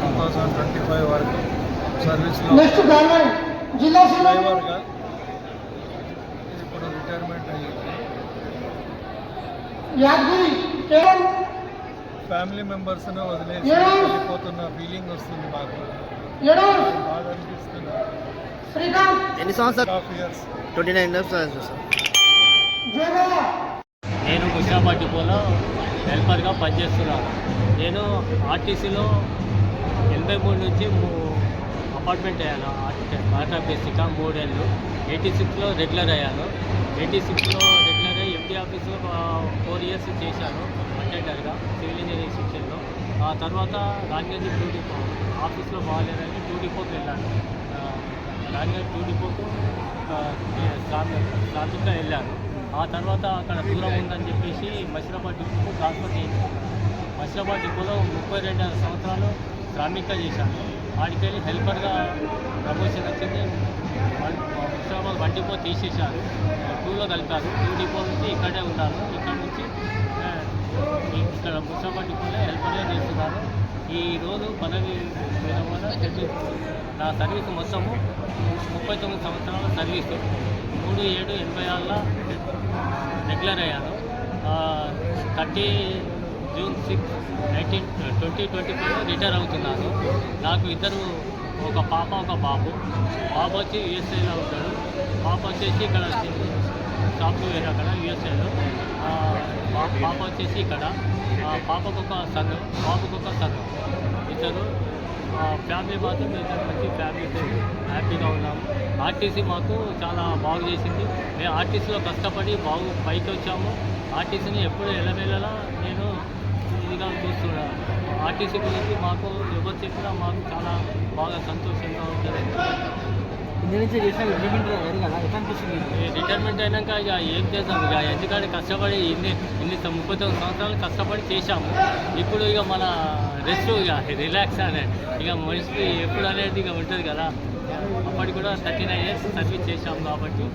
Two thousand twenty five వరకు సర్వీస్లో డ్రైవర్గా ఇప్పుడు రిటైర్మెంట్ అయ్యింది. యాదగిరి కేవలం ఫ్యామిలీ మెంబర్స్ని వదిలేసి. వెళ్ళిపోతున్న ఫీలింగ్ వస్తుంది మాకు. బాగా అనిపిస్తుంది. ఎన్ని సంవత్సరాలు ట్వంటీ నైన్ నేను హుషాబాద్ డిపోలో హెల్పర్గా పనిచేస్తున్నాను. నేను ఆర్టీసీలో ఎనభై మూడు నుంచి అపార్ట్మెంట్ అయ్యాను టాటా బేసిక్గా మూడేళ్ళు. ఎయిటీ సిక్స్లో రెగ్యులర్ అయ్యాను. ఎయిటీ సిక్స్లో రెగ్యులర్ అయ్యి ఎంపీ ఆఫీస్లో ఫోర్ ఇయర్స్ చేశాను అటెండర్గా సివిల్ ఇంజనీరింగ్ సెక్షన్లో. ఆ తర్వాత రాజగంజ్ టూ డిపో. ఆఫీస్లో బాగాలేదని టూ డిపోకి వెళ్ళాను. ఆ, రాజగంజ్ టూ డిపోకు శ్రామిక వెళ్ళాను ఆ తర్వాత అక్కడ దూరం ఉందని చెప్పేసి మసిరాబాద్ డిపోకు ట్రాన్స్ఫర్ చేయించాను మసిరాబాద్ డిపోలో ముప్పై రెండు సంవత్సరాలు శ్రామిక్గా చేశాను. వాడికి వెళ్ళి హెల్పర్గా ప్రమోషన్ వచ్చింది. వన్- హుస్నాబాద్ వన్ డిపో తీసేశారు. టూలో కలిపారు. టూ డిపో నుంచి ఇక్కడే ఉన్నారు. ఇక్కడ నుంచి ఇక్కడ హుస్నాబాద్ డిపోలో హెల్పర్గా చేస్తున్నారు. ఈ రోజు పదవి వేయడం వల్ల నా సర్వీస్ మొత్తము ముప్పై తొమ్మిది సంవత్సరాల సర్వీసు. మూడు ఏడు ఎనభై ఆరులో రెగ్యులర్ అయ్యాను. Thirty June six nineteen twenty twenty ఫైవ్లో రిటైర్ అవుతున్నాను. నాకు ఇద్దరు ఒక పాప ఒక బాబు. బాబు వచ్చి యూఎస్ఏలో ఉంటాడు. పాప వచ్చేసి ఇక్కడ సాఫ్ట్వేర్ అక్కడ యూఎస్ఏలో పాప వచ్చేసి ఇక్కడ. పాపకు ఒక సన్ బాబుకు ఒక సన్. ఇద్దరు ఫ్యామిలీ మాత్రం ఇద్దరు మంచి ఫ్యామిలీతో హ్యాపీగా ఉన్నాము. ఆర్టీసీ మాకు చాలా బాగు చేసింది. మేము ఆర్టీసీలో కష్టపడి బాగు పైకి వచ్చాము. ఆర్టీసీని ఎప్పుడు ఎలవేళలా నేను ఇదిగా చూస్తున్నాను ఆర్టీసీ గురించి మాకు ఎవరు చెప్పినా మాకు చాలా బాగా సంతోషంగా ఉంటుంది. రిటైర్మెంట్ అయినాక ఇక ఏం చేస్తాం ఇక ఎందుకంటే కష్టపడి ఇన్ని ఇన్ని ముప్పై తొమ్మిది సంవత్సరాలు కష్టపడి చేశాము. ఇప్పుడు ఇక మన రెస్ట్ ఇక రిలాక్స్ అనే ఇక మనిషికి ఎప్పుడు అనేది ఇక ఉంటుంది కదా. అప్పటికి కూడా థర్టీ నైన్ ఇయర్స్ సర్వీస్ చేశాము కాబట్టి.